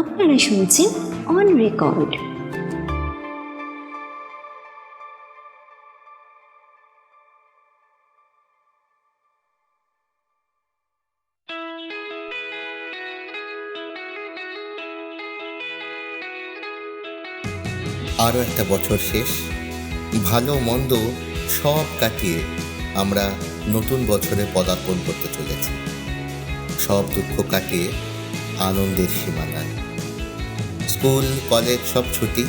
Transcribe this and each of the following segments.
আপনারা শুনছেন on record আরও একটা বছর শেষ। ভালো মন্দ সব কাটিয়ে আমরা নতুন বছরে পদার্পণ করতে চলেছি। সব দুঃখ কাটিয়ে আনন্দের সীমানায়। স্কুল, কলেজ সব ছুটি।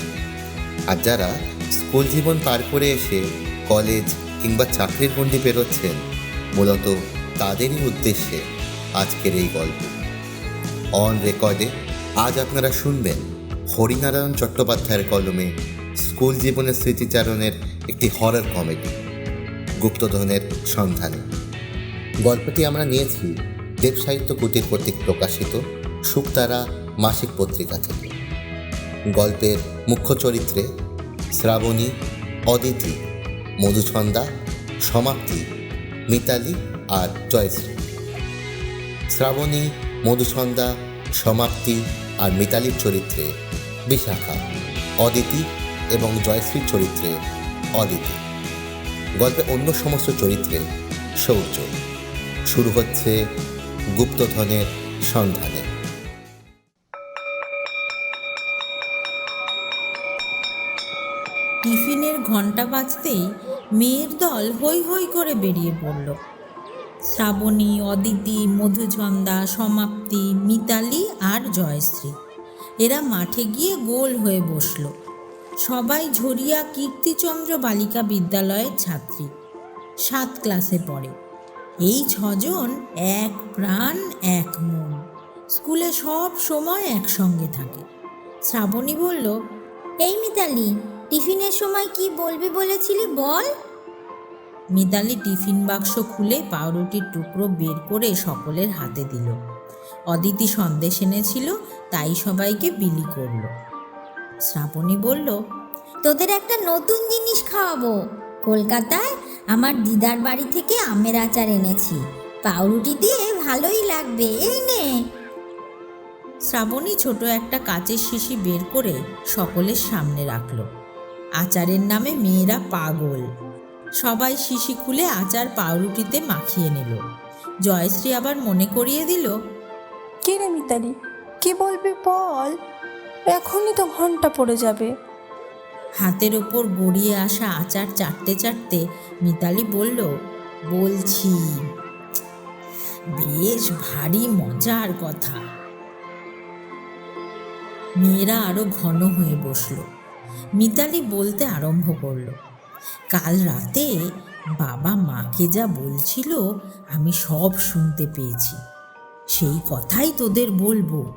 আর যারা স্কুল জীবন পার করে এসে কলেজ কিংবা চাকরির গণ্ডি পেরোচ্ছেন, মূলত তাদেরই উদ্দেশ্যে আজকের এই গল্প। অন রেকর্ডে আজ আপনারা শুনবেন হরিনারায়ণ চট্টোপাধ্যায়ের কলমে স্কুল জীবনের স্মৃতিচারণের একটি হরর কমেডি গুপ্তধনের সন্ধানে। গল্পটি আমরা নিয়েছি দেব সাহিত্য কুটির কর্তৃক প্রকাশিত শুকতারা মাসিক পত্রিকা থেকে। গল্পের মুখ্য চরিত্রে শ্রাবণী, অদিতি মধুছন্দা সমাপ্তি, মিতালি আর জয়শ্রী। শ্রাবণী মধুছন্দা সমাপ্তি আর মিতালির চরিত্রে বিশাখা, অদিতি এবং জয়শ্রীর চরিত্রে অদিতি। গল্পে অন্য সমস্ত চরিত্রে শৌর্য শুরু হচ্ছে গুপ্তধনের সন্ধানে। ঘণ্টা বাজতেই মেয়ের দল হৈ হৈ করে বেরিয়ে পড়ল। শ্রাবণী, অদিতি মধুচন্দা সমাপ্তি, মিতালি আর জয়শ্রী। এরা মাঠে গিয়ে গোল হয়ে বসল। সবাই ঝরিয়া কীর্তিচন্দ্র বালিকা বিদ্যালয়ের ছাত্রী। সাত ক্লাসে পড়ে। এই ছজন এক প্রাণ, এক মন। স্কুলে সব সময় একসঙ্গে থাকে। শ্রাবণী বলল, এই মিতালি টিফিনের সময় কি বলবি বলেছিলি বল? মিতালি টিফিন বাক্স খুলে পাউরুটির টুকরো বের করে সকলের হাতে দিল। অদিতি সন্দেশ এনেছিল তাই সবাইকে বিলি করল। শ্রাবণী বলল তোদের একটা নতুন জিনিস খাওয়াবো। কলকাতায় আমার দিদার বাড়ি থেকে আমের আচার এনেছি। পাউরুটি দিয়ে ভালোই লাগবে এই নে। শ্রাবণী ছোট একটা কাচের শিশি বের করে সকলের সামনে রাখল। আচারের নামে মেয়েরা পাগল। সবাই শিশি খুলে আচার পাউরুটিতে মাখিয়ে নিল। জয়শ্রী আবার মনে করিয়ে দিল কে রে মিতালি কি বলবি বল? এখনই তো ঘণ্টা পড়ে যাবে। হাতের ওপর গড়িয়ে আসা আচার চাটতে চাটতে মিতালি বলল বলছি বেশ ভারী মজার কথা। মেয়েরা আরও ঘন হয়ে বসল। মিতালি বলতে আরম্ভ করল, কাল রাতে বাবা মাকে যা বলছিল আমি সব শুনতে পেয়েছি। সেই কথাই তোদের বলব।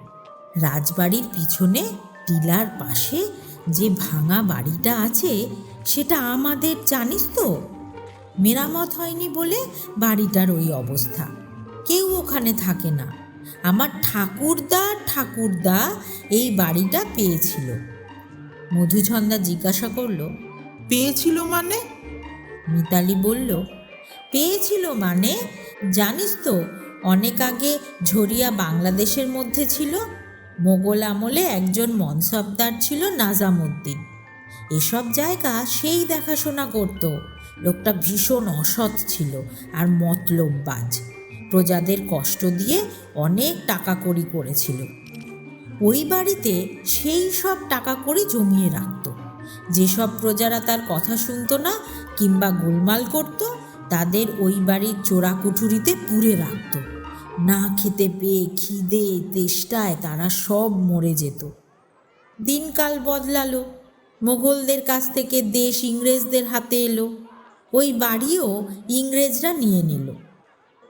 রাজবাড়ির পিছনে টিলার পাশে যে ভাঙা বাড়িটা আছে, সেটা আমাদের জানিস তো? মেরামত হয়নি বলে বাড়িটার ওই অবস্থা। কেউ ওখানে থাকে না। আমার ঠাকুরদা ঠাকুরদা এই বাড়িটা পেয়েছিল। মধুছন্দা জিজ্ঞাসা করল পেয়েছিল মানে? মিতালি বলল পেয়েছিল মানে? জানিস তো অনেক আগে ঝরিয়া বাংলাদেশের মধ্যে ছিল মোগল আমলে একজন মনসবদার ছিল নাজামুদ্দিন। এসব জায়গা সেই দেখাশোনা করত লোকটা ভীষণ অসৎ ছিল আর মতলববাজ। প্রজাদের কষ্ট দিয়ে অনেক টাকা কড়ি করেছিল। ওই বাড়িতে সেই সব টাকা কড়ি জমিয়ে রাখত। যেসব প্রজারা তার কথা শুনতো না কিংবা গোলমাল করত, তাদের ওই বাড়ির চোরা কুঠুরিতে পুড়ে রাখত। না খেতে পেয়ে খিদে, তেষ্টায় তারা সব মরে যেত। দিনকাল বদলালো মোগলদের কাছ থেকে দেশ ইংরেজদের হাতে এলো, ওই বাড়িও ইংরেজরা নিয়ে নিল।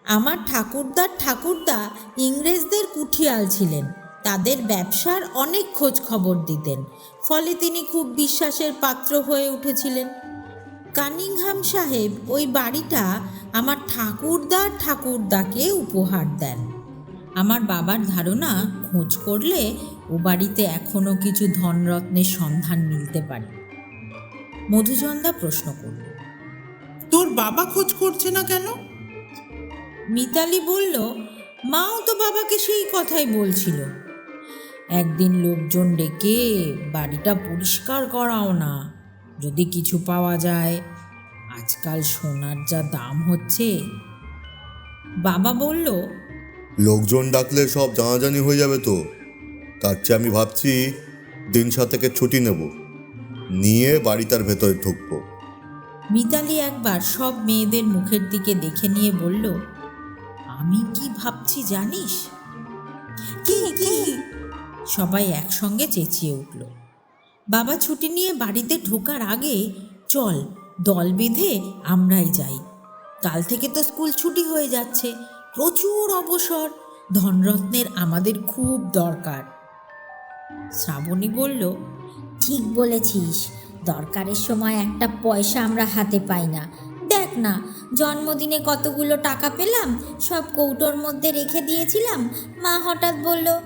আমার ঠাকুরদার ঠাকুরদা ইংরেজদের কুঠিয়াল ছিলেন। তাদের ব্যবসার অনেক খোঁজ খবর দিতেন। ফলে তিনি খুব বিশ্বাসের পাত্র হয়ে উঠেছিলেন। কানিংহাম সাহেব ওই বাড়িটা আমার ঠাকুরদার ঠাকুরদাকে উপহার দেন। আমার বাবার ধারণা খোঁজ করলে ও বাড়িতে এখনও কিছু ধনরত্নের সন্ধান মিলতে পারে। মধুচন্দা প্রশ্ন করল তোর বাবা খোঁজ করছে না কেন? মিতালি বলল মাও তো বাবাকে সেই কথাই বলছিল। একদিন লোকজন ডেকে বাড়িটা পরিষ্কার করাও না যদি কিছু পাওয়া যায়। আজকাল সোনার যা দাম হচ্ছে। বাবা বলল লোকজন ডাকলে সব জানাজানি হয়ে যাবে তো। তার চেয়ে আমি ভাবছি দিন সাতেকের ছুটি নেব। নিয়ে বাড়িটার ভেতরে ঢুকবো। মিতালি একবার সব মেয়েদের মুখের দিকে দেখে নিয়ে বলল আমি কি ভাবছি জানিস? কি কি? সবাই একসঙ্গে চেঁচিয়ে উঠল। বাবা ছুটি নিয়ে বাড়িতে ঢোকার আগে, চল, দল বেঁধে আমরাই যাই। কাল থেকে তো স্কুল ছুটি হয়ে যাচ্ছে, প্রচুর অবসর, ধনরত্নের আমাদের খুব দরকার। শ্রাবণী বলল, ঠিক বলেছিস, দরকারের সময় একটা পয়সা আমরা হাতে পাই না। দেখ না, জন্মদিনে কতগুলো টাকা পেলাম, সব কৌটোর মধ্যে রেখে দিয়েছিলাম, মা হঠাৎ বলল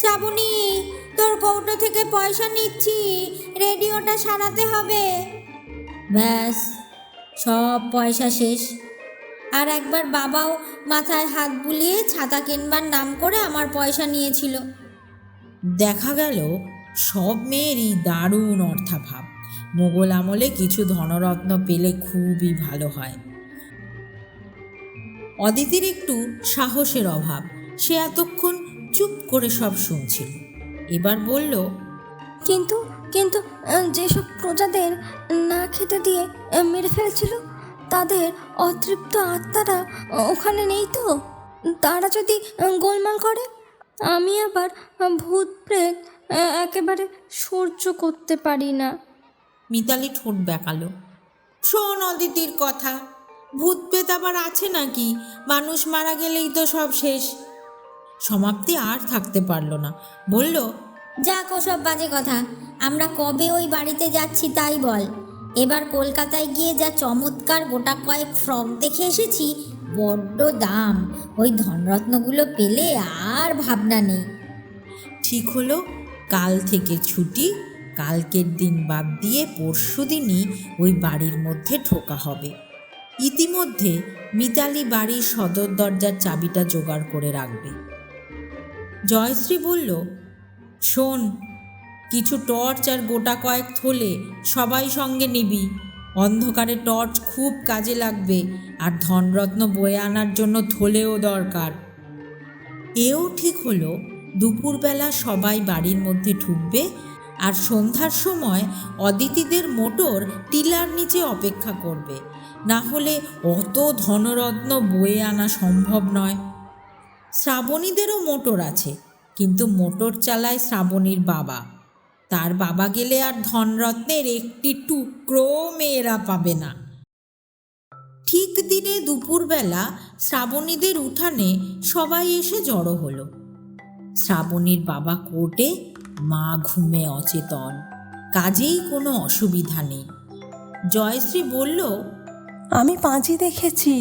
শ্রাবণী তোর কৌটো থেকে পয়সা নিচ্ছি, রেডিওটা সারাতে হবে। ব্যাস, সব পয়সা শেষ। আর একবার বাবাও মাথায় হাত বুলিয়ে ছাতা কিনবার নাম করে আমার পয়সা নিয়েছিল। দেখা গেল, সব মেয়েরই দারুণ অর্থাভাব। মোগল আমলে কিছু ধনরত্ন পেলে খুবই ভালো হয়। অদিতির একটু সাহসের অভাব। সে এতক্ষণ চুপ করে সব শুনছিল। এবার বলল কিন্তু কিন্তু যেসব প্রজাদের না খেতে দিয়ে মেরে ফেলছিল তাদের অতৃপ্ত আত্মারা ওখানে নেই তো? তারা যদি গোলমাল করে আমি আবার ভূত প্রেত একেবারে সহ্য করতে পারি না। মিতালি ঠোঁট বেঁকালো শোন অদিতির কথা ভূত প্রেত আবার আছে নাকি? মানুষ মারা গেলেই তো সব শেষ। সমাপ্তি আর থাকতে পারল না। বলল যাক ওসব বাজে কথা আমরা কবে ওই বাড়িতে যাচ্ছি তাই বল। এবার কলকাতায় গিয়ে যা চমৎকার গোটা কয়েক ফ্রক দেখে এসেছি বড্ড দাম। ওই ধনরত্নগুলো পেলে আর ভাবনা নেই। ঠিক হলো কাল থেকে ছুটি কালকের দিন বাদ দিয়ে পরশু দিনই ওই বাড়ির মধ্যে ঢোকা হবে। ইতিমধ্যে মিতালি বাড়ির সদর দরজার চাবিটা জোগাড় করে রাখবে। জয়শ্রী বলল, শোন, কিছু টর্চ আর গোটা কয়েক থলে সবাই সঙ্গে নিবি। অন্ধকারে টর্চ খুব কাজে লাগবে আর ধনরত্ন বয়ে আনার জন্য থলেও দরকার। এও ঠিক হলো, দুপুরবেলা সবাই বাড়ির মধ্যে ঢুকবে আর সন্ধ্যার সময় অদিতিদের মোটর টিলার নিচে অপেক্ষা করবে। না হলে অত ধনরত্ন বয়ে আনা সম্ভব নয়। শ্রাবণীদেরও মোটর আছে, কিন্তু মোটর চালায় শ্রাবণীর বাবা। তার বাবা গেলে আর ধনরত্নের একটি টুকরো মেয়েরা পাবে না। ঠিক দিনে দুপুরবেলা শ্রাবণীদের উঠানে সবাই এসে জড়ো হলো। শ্রাবণীর বাবা কোর্টে, মা ঘুমে অচেতন, কাজেই কোনো অসুবিধা নেই। জয়শ্রী বলল, আমি পাঁজি দেখেছি।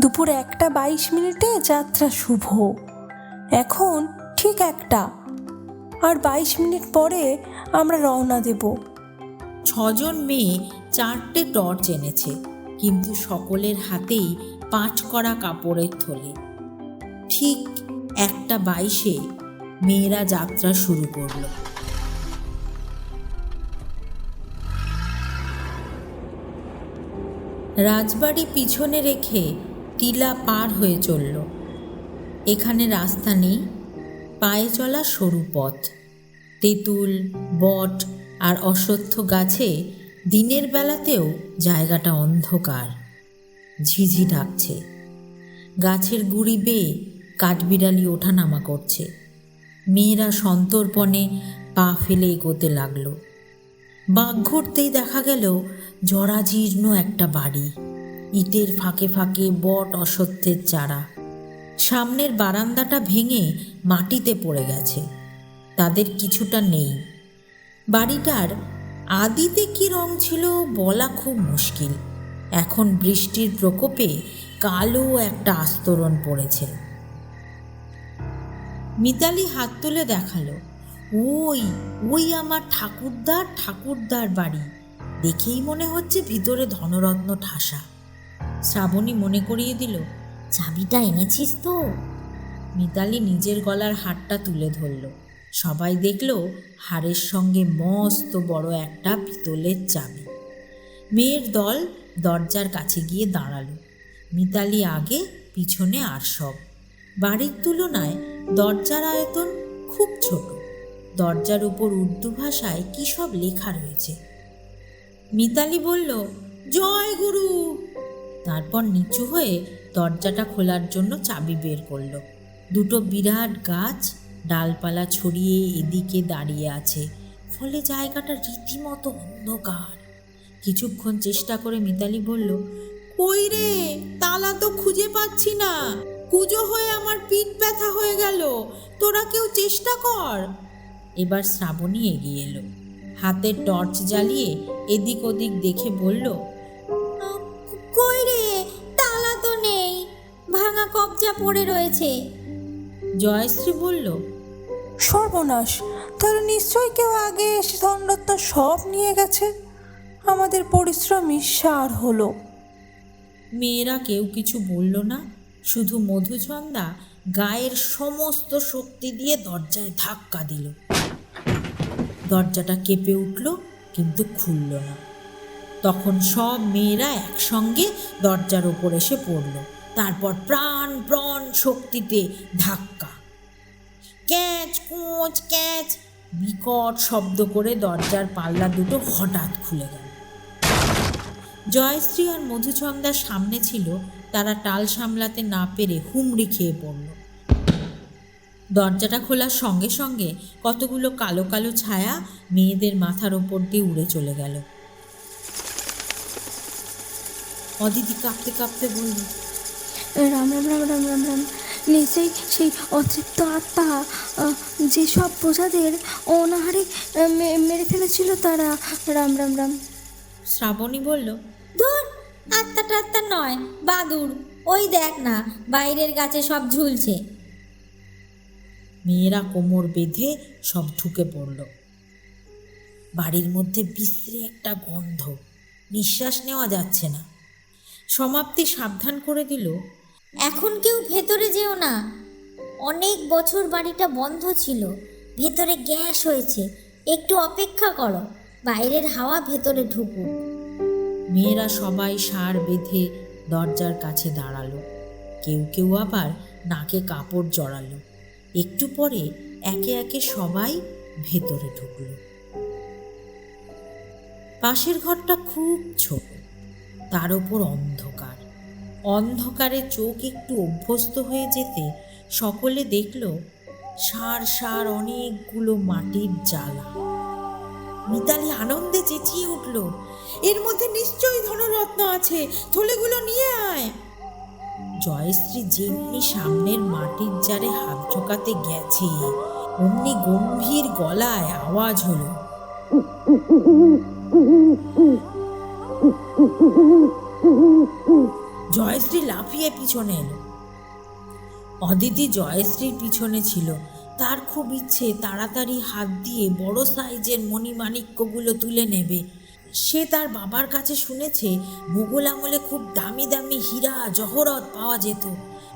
দুপুর একটা বাইশ মিনিটে যাত্রা শুভ। এখন ঠিক একটা। আর বাইশ মিনিট পরে আমরা রওনা দেব। ছজন মেয়ে চারটে টর্চ এনেছে, কিন্তু সকলের হাতেই পাঁচ করা কাপড়ের থলে। ঠিক একটা বাইশে মেয়েরা যাত্রা শুরু করল। রাজবাড়ি পিছনে রেখে টিলা পার হয়ে চলল। এখানে রাস্তা নেই, পায়ে চলা সরু পথ। তেঁতুল, বট আর অশ্বত্থ গাছে দিনের বেলাতেও জায়গাটা অন্ধকার। ঝিঝি ডাকছে। গাছের গুড়ি বেয়ে কাঠবিড়ালি ওঠানামা করছে। মেয়েরা সন্তর্পণে পা ফেলে এগোতে লাগল। বাঘ ঘুরতেই দেখা গেল জরাজীর্ণ একটা বাড়ি। ইটের ফাঁকে ফাঁকে বট অসত্যের চারা। সামনের বারান্দাটা ভেঙে মাটিতে পড়ে গেছে। তাদের কিছুটা নেই। বাড়িটার আদিতে কি রং ছিল বলা খুব মুশকিল। এখন বৃষ্টির প্রকোপে কালো একটা আস্তরণ পড়েছে। মিতালি হাত তুলে দেখাল, ওই ওই আমার ঠাকুরদার ঠাকুরদার বাড়ি। দেখেই মনে হচ্ছে ভিতরে ধনরত্ন ঠাসা। শ্রাবণী মনে করিয়ে দিল, চাবিটা এনেছিস তো? মিতালি নিজের গলার হারটা তুলে ধরল। সবাই দেখল হাড়ের সঙ্গে মস্ত বড় একটা পিতলের চাবি। মেয়ের দল দরজার কাছে গিয়ে দাঁড়াল। মিতালি আগে, পিছনে আর সব। বাড়ির তুলনায় দরজার আয়তন খুব ছোট। দরজার উপর উর্দু ভাষায় কী সব লেখা রয়েছে? মিতালি বলল, জয় গুরু! তারপর নিচু হয়ে দরজাটা খোলার জন্য চাবি বের করল। দুটো বিরাট গাছ ডালপালা ছড়িয়ে এদিকে দাঁড়িয়ে আছে। ফলে জায়গাটা রীতিমতো অন্ধকার। কিছুক্ষণ চেষ্টা করে মিতালি বলল, কই রে, তালা তো খুঁজে পাচ্ছি না। কুজো হয়ে আমার পিঠ ব্যথা হয়ে গেল। তোরা কেউ চেষ্টা কর। এবার শ্রাবণী এগিয়ে এলো। হাতের টর্চ জ্বালিয়ে এদিক ওদিক দেখে বলল কই ভাঙা পড়ে রয়েছে। জয়শ্রী বলল সর্বনাশ তাহলে নিশ্চয়ই কেউ আগে এসে ধনরত্ন সব নিয়ে গেছে? আমাদের পরিশ্রম সার হলো। মেয়েরা কেউ কিছু বলল না শুধু মধুচন্দা গায়ের সমস্ত শক্তি দিয়ে দরজায় ধাক্কা দিল। দরজাটা কেঁপে উঠল কিন্তু খুলল না। তখন সব মেয়েরা একসঙ্গে দরজার ওপর এসে পড়ল। তারপর প্রাণ প্রাণ শক্তিতে ধাক্কা। ক্যাচ, কোচ, ক্যাচ, বিকট শব্দ করে দরজার পাল্লা দুটো হঠাৎ খুলে গেল। জয়শ্রী আর মধুচন্দার সামনে ছিল, তারা টাল সামলাতে না পেরে হুমড়ি খেয়ে পড়ল। দরজাটা খোলার সঙ্গে সঙ্গে কতগুলো কালো কালো ছায়া মেয়েদের মাথার ওপর দিয়ে উড়ে চলে গেল। অদিতি কাঁপতে কাঁপতে বলল রাম রাম রাম রাম রাম রাম। নিশ্চয়ই সেই অতৃপ্ত আত্মা আহ, যেসব প্রজাদের অনাহারে মেরে ফেলেছিল তারা রাম রাম রাম। শ্রাবণী বলল ধুর আত্মা টাত্তা নয় বাদুর। ওই দেখ না বাইরের গাছে সব ঝুলছে। মেয়েরা কোমর বেঁধে সব ঢুকে পড়ল। বাড়ির মধ্যে বিশ্রী একটা গন্ধ নিঃশ্বাস নেওয়া যাচ্ছে না। সমাপ্তি সাবধান করে দিল এখন কেউ ভেতরে যেও না। অনেক বছর বাড়িটা বন্ধ ছিল, ভেতরে গ্যাস হয়েছে, একটু অপেক্ষা করো, বাইরের হাওয়া ভেতরে ঢুকুক। মেয়েরা সবাই সার বেঁধে দরজার কাছে দাঁড়াল। কেউ কেউ আবার নাকে কাপড় জড়ালো। একটু পরে একে একে সবাই ভেতরে ঢুকলো। পাশের ঘরটা খুব ছোট, তার ওপর অন্ধকার। অন্ধকারে চোখ একটু অভ্যস্ত হয়ে যেতে সকলে দেখল, সার সার অনেকগুলো মাটির জ্বালা। মিতালি আনন্দে চেঁচিয়ে উঠল, এর মধ্যে নিশ্চয়ই ধনরত্ন আছে, থলেগুলো নিয়ে আয়। জয়শ্রী যেমনি সামনের মাটির জারে হাত ঢোকাতে গেছে, অমনি গম্ভীর গলায় আওয়াজ হলো জয়শ্রী লাফিয়ে পিছনে এলো। অদিতি জয়শ্রীর পিছনে ছিল। তার খুব ইচ্ছে তাড়াতাড়ি হাত দিয়ে বড় সাইজের মণিমাণিক্যগুলো তুলে নেবে। সে তার বাবার কাছে শুনেছে মুঘল আমলে খুব দামি দামি হীরা, জহরত পাওয়া যেত।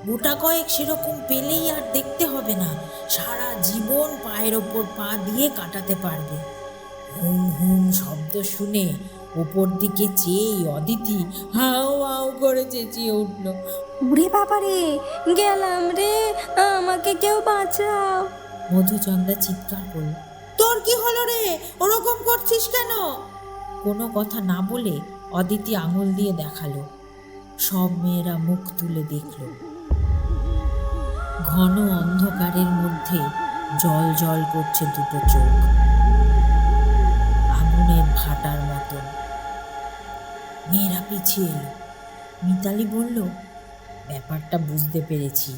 গোটা কয়েক সেরকম পেলেই আর দেখতে হবে না। সারা জীবন পায়ের ওপর পা দিয়ে কাটাতে পারবে। হুম হুম শব্দ শুনে ওপর দিকে চেয়েই অদিতি হাও হাও করে চেঁচিয়ে উঠল। উড়ে বাবা রে গেলাম রে আমাকে কেউ বাঁচাও। মধুচন্দা চিৎকার করল তোর কি হলো রে? ওরকম করছিস কেন? কোনো কথা না বলে অদিতি আঙুল দিয়ে দেখাল। সব মেয়েরা মুখ তুলে দেখল। ঘন অন্ধকারের মধ্যে জল জল করছে দুটো চোখ। আগুনের ভাটার মতন। মেয়েরা পিছিয়ে এলো। মিতালি বলল, ব্যাপারটা বুঝতে পেরেছি।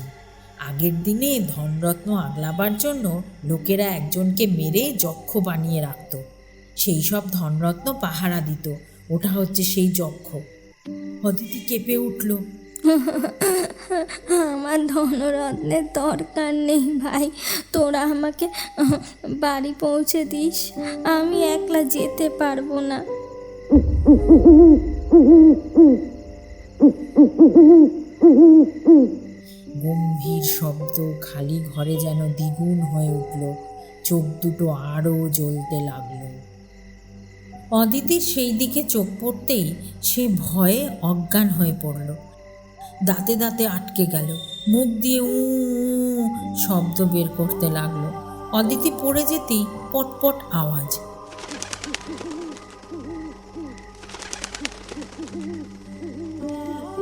আগের দিনে ধনরত্ন আগলাবার জন্য লোকেরা একজনকে মেরে যক্ষ বানিয়ে রাখত। সেই সব ধনরত্ন পাহারা দিত। ওটা হচ্ছে সেই যক্ষ। অদিতি কেঁপে উঠল, আমার ধনরত্নের দরকার নেই ভাই। তোরা আমাকে, বাড়ি পৌঁছে দিস। আমি একলা যেতে পারব না। গম্ভীর শব্দ খালি ঘরে যেন দ্বিগুণ হয়ে উঠল। চোখ দুটো আরও জ্বলতে লাগল। অদিতির সেই দিকে চোখ পড়তেই সে ভয়ে অজ্ঞান হয়ে পড়ল। দাঁতে দাঁতে আটকে গেল। মুখ দিয়ে উ, শব্দ বের করতে লাগল। অদিতি পড়ে যেতেই পটপট আওয়াজ।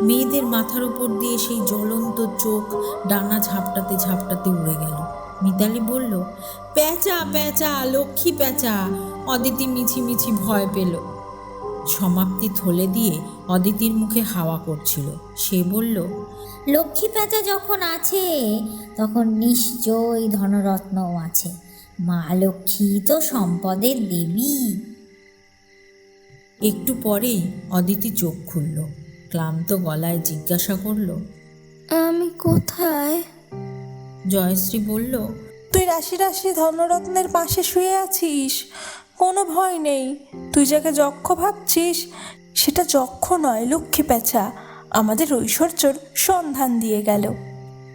মেয়েদের মাথার উপর দিয়ে সেই জ্বলন্ত চোখ ডানা ঝাপটাতে ঝাপটাতে উড়ে গেল। মিতালি বলল প্যাঁচা প্যাঁচা লক্ষ্মী প্যাঁচা। অদিতি মিছি মিছি ভয় পেল। সমাপ্তি থলে দিয়ে অদিতির মুখে হাওয়া করছিল। সে বলল লক্ষ্মী প্যাঁচা যখন আছে তখন নিশ্চয়ই ধনরত্নও আছে। মা লক্ষ্মী তো সম্পদের দেবী। একটু পরেই অদিতি চোখ খুলল। ক্লান্ত গলায় জিজ্ঞাসা করল আমি কোথায়? জয়শ্রী বলল তুই রাশি রাশি ধনরত্নের পাশে শুয়ে আছিস। কোনো ভয় নেই। তুই যাকে যক্ষ ভাবছিস সেটা যক্ষ নয় লক্ষ্মী পেঁচা। আমাদের ঐশ্বর্যর সন্ধান দিয়ে গেল।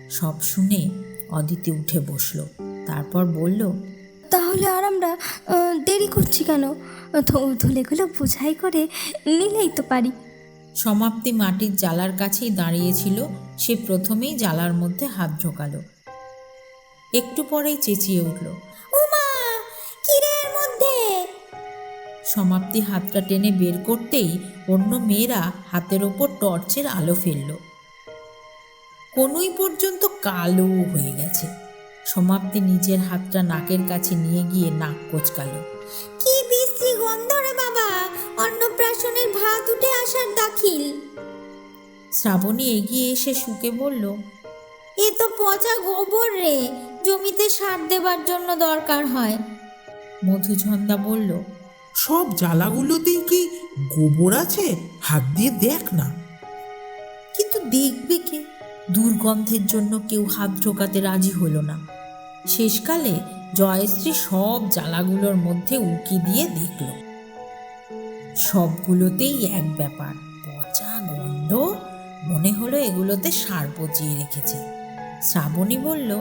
সব শুনে অদিতি উঠে বসল তারপর বলল তাহলে আর আমরা দেরি করছি কেন? ধ- ধুলেগুলো বোঝাই করে নিলেই তো পারি। সমাপ্তি মাটির জালার কাছেই দাঁড়িয়েছিল। সে প্রথমেই জালার মধ্যে হাত ঢোকালো। একটু পরেই চেঁচিয়ে উঠল সমাপ্তি হাতটা টেনে বের করতেই অন্য মেয়েরা হাতের ওপর টর্চের আলো ফেলল। কোনোই পর্যন্ত কালো হয়ে গেছে। সমাপ্তি নিজের হাতটা নাকের কাছে নিয়ে গিয়ে নাক কোচকালো, কি বিশ্রী গন্ধ রে বাবা ভাত উঠে আসার দাখিল। শ্রাবণী এগিয়ে এসে শুকে বলল এ তো পচা গোবর রে জমিতে সার দেবার জন্য দরকার হয়। মধুঝন্দা বলল সব জ্বালাগুলোতেই কি গোবর আছে? হাত দিয়ে দেখ না। কিন্তু দেখবে কে? দুর্গন্ধের জন্য কেউ হাত ঢোকাতে রাজি হলো না। শেষকালে জয়শ্রী সব জ্বালাগুলোর মধ্যে উঁকি দিয়ে দেখল। সবগুলোতেই এক ব্যাপার। পচা গন্ধ? মনে হলো এগুলোতে সার পচিয়ে রেখেছে। শ্রাবণী বলল,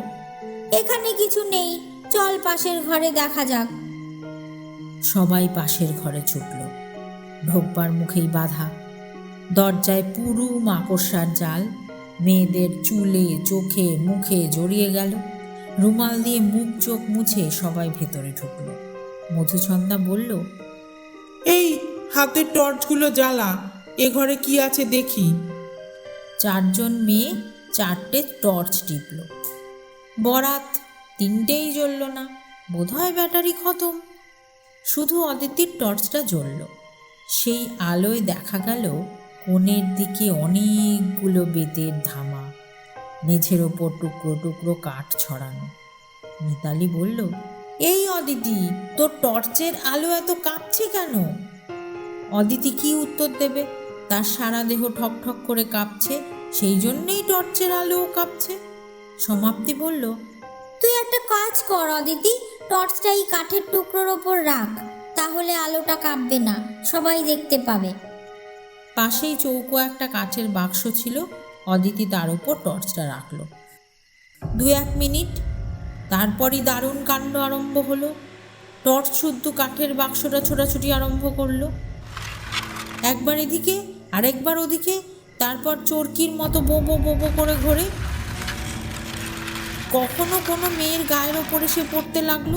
এখানে কিছু নেই, চল পাশের ঘরে দেখা যাক। সবাই পাশের ঘরে ছুটল। ঢোকবার মুখেই বাধা। দরজায় পুরু মাকড়সার জাল। মেয়েদের চুলে, চোখে, মুখে জড়িয়ে গেল। রুমাল দিয়ে মুখ চোখ মুছে সবাই ভেতরে ঢুকলো। মধুছন্দা বলল, এই হাতের টর্চগুলো জ্বালা, এ ঘরে কি আছে দেখি। চারজন মেয়ে চারটে টর্চ টিপল। বরাত তিনটেই জ্বলল না, বোধহয় ব্যাটারি খতম। শুধু অদিতির টর্চটা জ্বলল। সেই আলোয় দেখা গেল কোণের দিকে অনেকগুলো বেতের ধামা, মেঝের ওপর টুকরো টুকরো কাঠ ছড়ানো। মিতালি বলল, এই অদিতি, তোর টর্চের আলো এত কাঁপছে কেন? অদিতি কি উত্তর দেবে? তার সারা দেহ ঠক ঠক করে কাঁপছে সেই জন্যেই টর্চের আলোও কাঁপছে। সমাপ্তি বলল তুই একটা কাজ কর অদিতি টর্চটা এই কাঠের টুকরোর ওপর রাখ তাহলে আলোটা কাঁপবে না সবাই দেখতে পাবে। পাশেই চৌকো একটা কাঠের বাক্স ছিল অদিতি তার উপর টর্চটা রাখল। দু এক মিনিট তারপরই দারুণ কাণ্ড আরম্ভ হলো। টর্চ শুদ্ধ কাঠের বাক্সটা ছোটাছুটি আরম্ভ করল। একবার এদিকে, আরেকবার ওদিকে, তারপর চরকির মতো বোবো বোবো করে ঘোরে। কখনো কোনো মেয়ের গায়ের ওপরে সে পড়তে লাগল।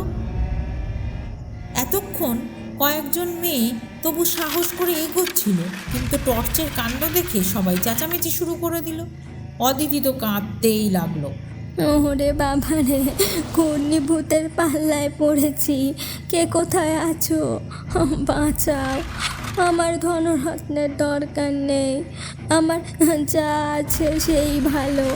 এতক্ষণ কয়েকজন মেয়ে তবু সাহস করে এগোচ্ছিল, কিন্তু টর্চের কাণ্ড দেখে সবাই চেঁচামেচি শুরু করে দিল। অদিতি তো কাঁদতেই লাগল। ওরে বাবা রে ভূতের পাল্লায় পড়েছি, কে কোথায় আছো? বাঁচাও। আমার ধনরত্নের দরকার নেই। আমার যা আছে সেই ভালো।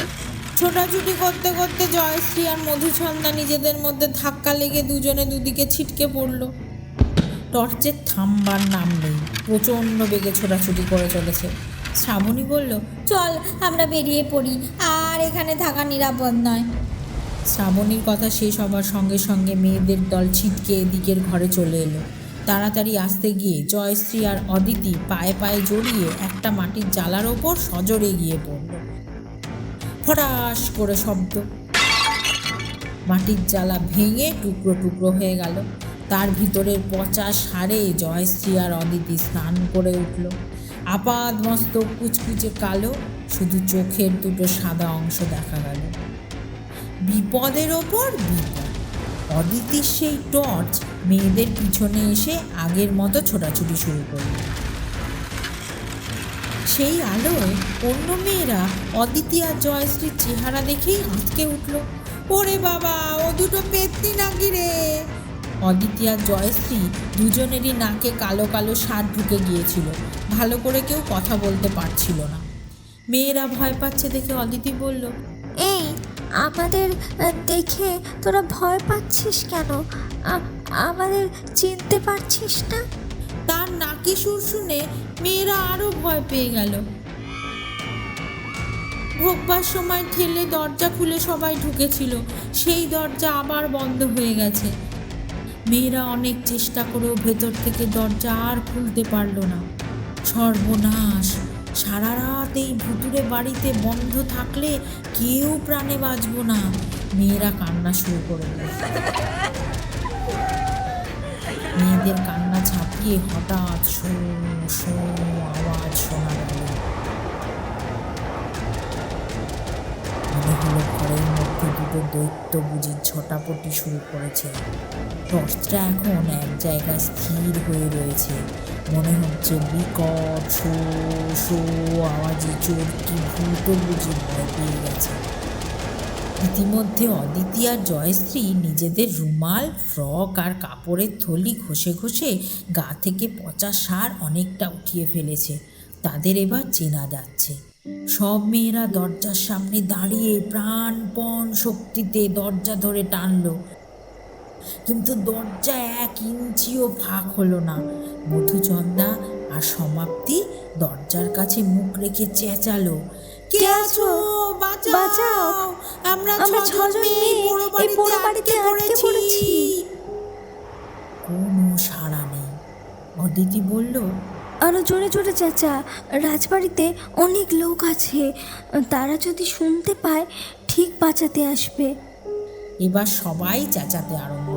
ছোটাছুটি করতে করতে জয়শ্রী আর মধুছন্দা নিজেদের মধ্যে ধাক্কা লেগে দুজনে দুদিকে ছিটকে পড়ল। টর্চের থামবার নাম নেই। প্রচণ্ড বেগে ছোটাছুটি করে চলেছে। শ্রাবণী বলল, চল, আমরা বেরিয়ে পড়ি। আর এখানে থাকা নিরাপদ নয়। শ্রাবণীর কথা শেষ হবার সঙ্গে সঙ্গে মেয়েদের দল ছিটকে এদিকের ঘরে চলে এলো। তাড়াতাড়ি আসতে গিয়ে জয়শ্রী আর অদিতি পায়ে পায়ে জড়িয়ে একটা মাটির জালার ওপর সজরে গিয়ে পড়ল। ফটাস করে শব্দ। মাটির জ্বালা ভেঙে টুকরো টুকরো হয়ে গেল। তার ভিতরের পচা সারে জয়শ্রী আর অদিতি স্নান করে উঠল। আপাদ মস্তক কুচকুচে কালো, শুধু চোখের দুটো সাদা অংশ দেখা গেল। বিপদের ওপর বিপদ। অদিতির সেই টর্চ মেয়েদের পিছনে এসে আগের মতো ছোটাছুটি শুরু করল। সেই আলোয় অন্য মেয়েরা অদিতি আর জয়শ্রীর চেহারা দেখেই আঁতকে উঠল। ওরে বাবা, ও দুটো পেতনি নাকি রে? অদিতি আর জয়শ্রী দুজনেরই নাকে কালো কালো সার ঢুকে গিয়েছিল। ভালো করে কেউ কথা বলতে পারছিল না। মেয়েরা ভয় পাচ্ছে দেখে অদিতি বলল আমাদের দেখে তোরা ভয় পাচ্ছিস কেন? আমাদের চিনতে পারছিস না? তার নাকি সুর শুনে মেয়েরা আরও ভয় পেয়ে গেল। ঢোকবার সময় ঠেলে দরজা খুলে সবাই ঢুকেছিল। সেই দরজা আবার বন্ধ হয়ে গেছে। মেয়েরা অনেক চেষ্টা করেও ভেতর থেকে দরজা আর খুলতে পারল না। সর্বনাশ! সারা রাত এই ভুতুরে বাড়িতে বন্ধ থাকলে কেউ প্রাণে বাঁচবো না। মেয়েরা কান্না শুরু করে মেয়েদের কান্না ছাপিয়ে হঠাৎ শো শো আওয়াজ শোনা গেল মনে ঘরের মধ্যে দুটো দৈত্য বুঝি ঝটাপটি শুরু করেছে। টর্চটা এখন এক জায়গায় স্থির হয়ে রয়েছে। মনে হচ্ছে বিকট শো শো আওয়াজে চোরটি ভূত বুঝি ভয় পেয়ে গেছে। ইতিমধ্যে অদিতি আর জয়শ্রী নিজেদের রুমাল, ফ্রক আর কাপড়ের থলি ঘষে ঘষে গা থেকে পচা সার অনেকটা উঠিয়ে ফেলেছে। তাদের এবার চেনা যাচ্ছে। সব মেয়েরা দরজার সামনে দাঁড়িয়ে প্রাণপণ শক্তিতে দরজা ধরে টানলো। কিন্তু দরজা এক ইঞ্চিও ফাঁক হলো না। মধুচন্দা আর সমাপ্তি দরজার কাছে মুখ রেখে চেঁচালো। কে আছো? বাঁচাও! আমরা ছজন মেয়ে এই পোড়ো বাড়িতে বাড়িতে আটকে আটকে পড়েছি। কোনো সাড়া নেই। অদিতি বলল আরও জোরে জোরে চেঁচা রাজবাড়িতে অনেক লোক আছে। তারা যদি শুনতে পায় ঠিক বাঁচাতে আসবে। এবার সবাই চেঁচাতে আরম্ভ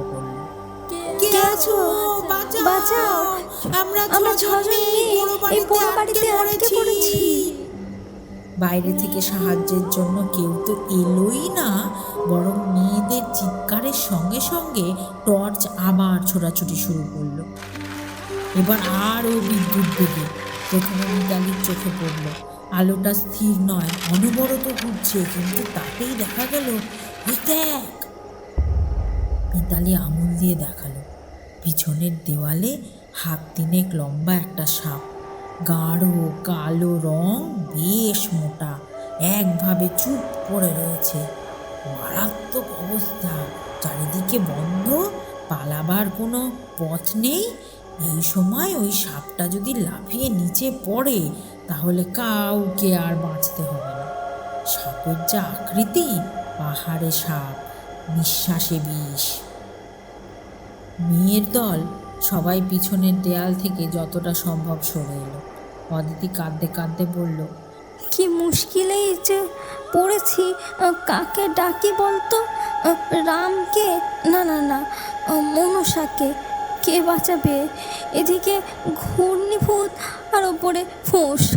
কে আছো? বাঁচাও! আমরা আমরা ছজন মেয়ে এই পোড়ো বাড়িতে আটকে পড়েছি। পড়েছি। বাইরে থেকে সাহায্যের জন্য কেউ তো এলোই না বরং মেয়েদের চিৎকারের সঙ্গে সঙ্গে টর্চ আবার ছোটাছুটি শুরু করল। এবার আরও বিদ্যুৎ বেগে প্রথমে মিতালির চোখে পড়ল। আলোটা স্থির নয় অনবরত ঘুরছে কিন্তু তাতেই দেখা গেল দেখ! মিতালি আঙুল দিয়ে দেখাল। পিছনের দেওয়ালে হাত তিনেক লম্বা একটা সাপ। গাঢ়, কালো রং বেশ মোটা, একভাবে চুপ করে রয়েছে। মারাত্মক অবস্থা, চারিদিকে বন্ধ, পালাবার কোনো পথ নেই। এই সময় ওই সাপটা যদি লাফিয়ে নিচে পড়ে, তাহলে কাউকে আর বাঁচতে হবে না। সাপের যা আকৃতি, পাহাড়ে সাপ, নিঃশ্বাসে বিষ। মেয়ের দল সবাই পিছনের দেয়াল থেকে যতটা সম্ভব সরে এলো। অদিতি কাঁদতে কাঁদতে বলল কি মুশকিলেই যে পড়েছি কাকে ডাকি বলতো? রামকে? না না না মনসাকে। কে বাঁচাবে? এদিকে ঘূর্ণিভূত আর ওপরে ফোঁস।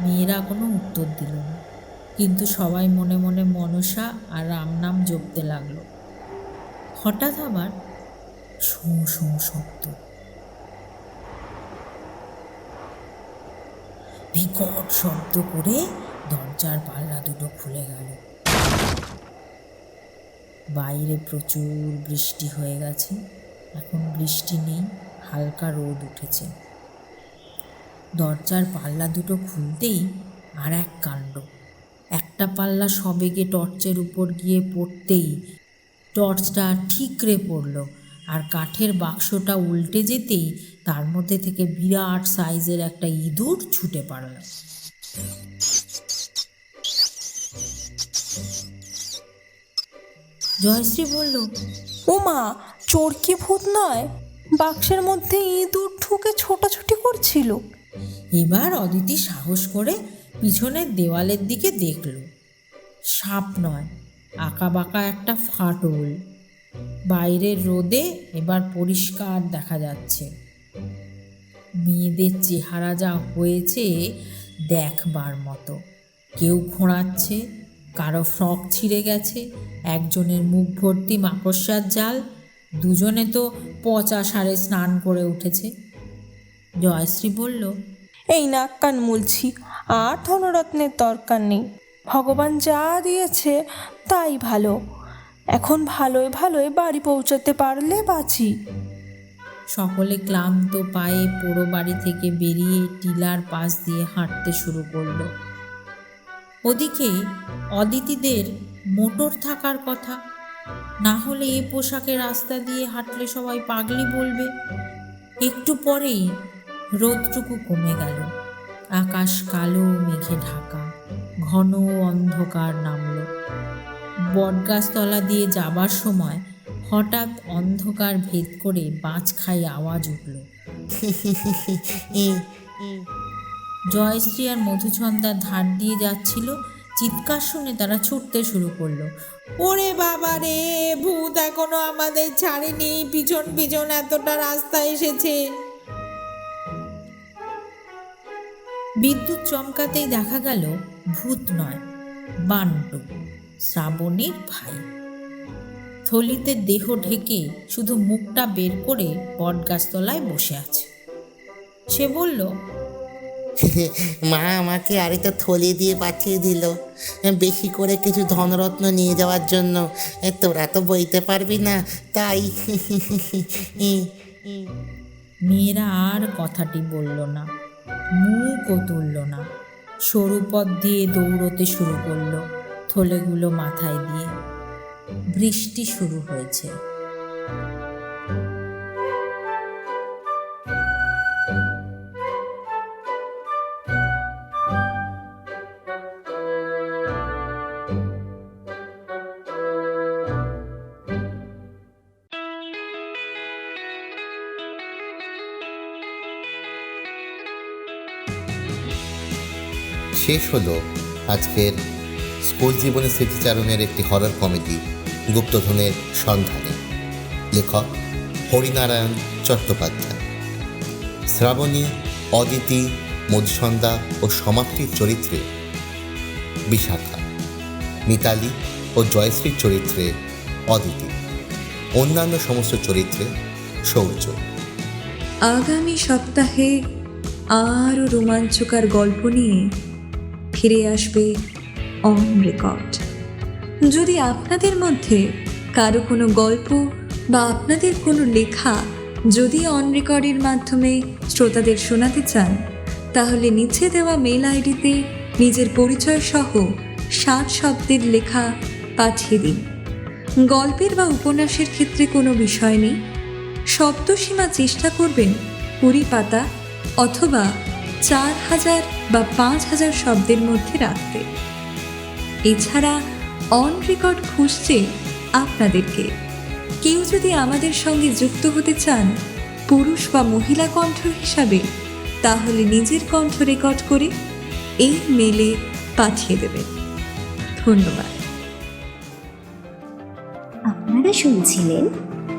মেয়েরা কোনো উত্তর দিল না। কিন্তু সবাই মনে মনে মনসা আর রাম নাম জপতে লাগল। হঠাৎ আবার শোঁ শোঁ শব্দ। বিকট শব্দ করে দরজার পাল্লা দুটো খুলে গেল। বাইরে প্রচুর বৃষ্টি হয়ে গেছে। এখন বৃষ্টি নেই, হালকা রোদ উঠেছে। দরজার পাল্লা দুটো খুলতেই আর এক কাণ্ড। একটা পাল্লা সবেগে টর্চের উপর গিয়ে পড়তেই টর্চটা ঠিকরে পড়ল। আর কাঠের বাক্সটা উল্টে যেতেই তার মধ্যে থেকে বিরাট সাইজের একটা ইঁদুর ছুটে পারল। জয়শ্রী বলল, ও ওমা চোরকি ভূত নয়? বাক্সের মধ্যে ইঁদুর ঢুকে ছোটাছুটি করছিল। এবার অদিতি সাহস করে পিছনের দেওয়ালের দিকে দেখল। সাপ নয় আঁকা বাঁকা একটা ফাটল। বাইরের রোদে এবার পরিষ্কার দেখা যাচ্ছে। মেয়েদের চেহারা যা হয়েছে দেখবার মতো। কেউ ঘোরাচ্ছে, কারও ফ্রক ছিঁড়ে গেছে, একজনের মুখ ভর্তি মাকড়সার জাল, দুজনে তো পচা সারে স্নান করে উঠেছে। জয়শ্রী বলল, এই নাক কান মুলছি, আর ধনরত্নের দরকার নেই। ভগবান যা দিয়েছে তাই ভালো। এখন ভালোই ভালোই বাড়ি পৌঁছাতে পারলে বাঁচি। সকলে ক্লান্ত পায়ে পোড়ো বাড়ি থেকে বেরিয়ে টিলার পাশ দিয়ে হাঁটতে শুরু করল। ওদিকে অদিতিদের মোটর থাকার কথা, না হলে এ পোশাকে রাস্তা দিয়ে হাঁটলে সবাই পাগলি বলবে। একটু পরেই রোদটুকু কমে গেল। আকাশ কালো, মেঘে ঢাকা, ঘন অন্ধকার নামলো। বটগাছতলা দিয়ে যাবার সময় হঠাৎ অন্ধকার ভেদ করে বাঁচ খাই আওয়াজ উঠল। জয়শ্রী আর মধুচন্দার ধার দিয়ে যাচ্ছিল। চিৎকার শুনে তারা ছুটতে শুরু করল। ওরে বাবা রে ভূত এখনও আমাদের ছাড়েনি। পিছন পিছন এতটা রাস্তা এসেছে। বিদ্যুৎ চমকাতেই দেখা গেল ভূত নয় বান্টু। শ্রাবণীর ভাই। থলিতে দেহ ঢেকে শুধু মুখটা বের করে বটগাছতলায় বসে আছে। সে বলল মা আমাকে আরেকটা থলি দিয়ে পাঠিয়ে দিল। বেশি করে কিছু ধনরত্ন নিয়ে যাওয়ার জন্য। তোরা তো বইতে পারবি না তাই মেয়েরা আর কথাটি বলল না মুখও তুলল না। সরু পথ দিয়ে দৌড়তে শুরু করল। থলেগুলো মাথায় দিয়ে বৃষ্টি শুরু হয়েছে। শেষ হলো আজকের স্কুল জীবনের স্মৃতিচারণের একটি হরর কমেডি গুপ্তধনের সন্ধানে। লেখক হরিনারায়ণ চট্টোপাধ্যায়। শ্রাবণী, অদিতি মধুসন্ধ্যা ও সমাপ্তির চরিত্রে বিশাখা। মিতালি ও জয়শ্রীর চরিত্রে অদিতি। অন্যান্য সমস্ত চরিত্রে শৌর্য আগামী সপ্তাহে আরও রোমাঞ্চকর গল্প নিয়ে ফিরে আসবে অন রেকর্ড যদি আপনাদের মধ্যে কারও কোনো গল্প বা আপনাদের কোনো লেখা যদি অন রেকর্ডের মাধ্যমে শ্রোতাদের শোনাতে চান, তাহলে নিচে দেওয়া মেল আইডিতে নিজের পরিচয় সহ সাত শব্দের লেখা পাঠিয়ে দিন। গল্পের বা উপন্যাসের ক্ষেত্রে কোনো বিষয় নেই। শব্দসীমা চেষ্টা করবেন কুড়ি পাতা অথবা চার হাজার বা পাঁচ হাজার শব্দের মধ্যে রাখতে। এছাড়া অন রেকর্ড খুঁজছে আপনাদেরকে। কেউ যদি আমাদের সঙ্গে যুক্ত হতে চান, পুরুষ বা মহিলা কণ্ঠ হিসাবে, তাহলে নিজের কণ্ঠ রেকর্ড করে এই মেলে পাঠিয়ে দেবেন। ধন্যবাদ। আপনারা শুনছিলেন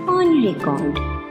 অন রেকর্ড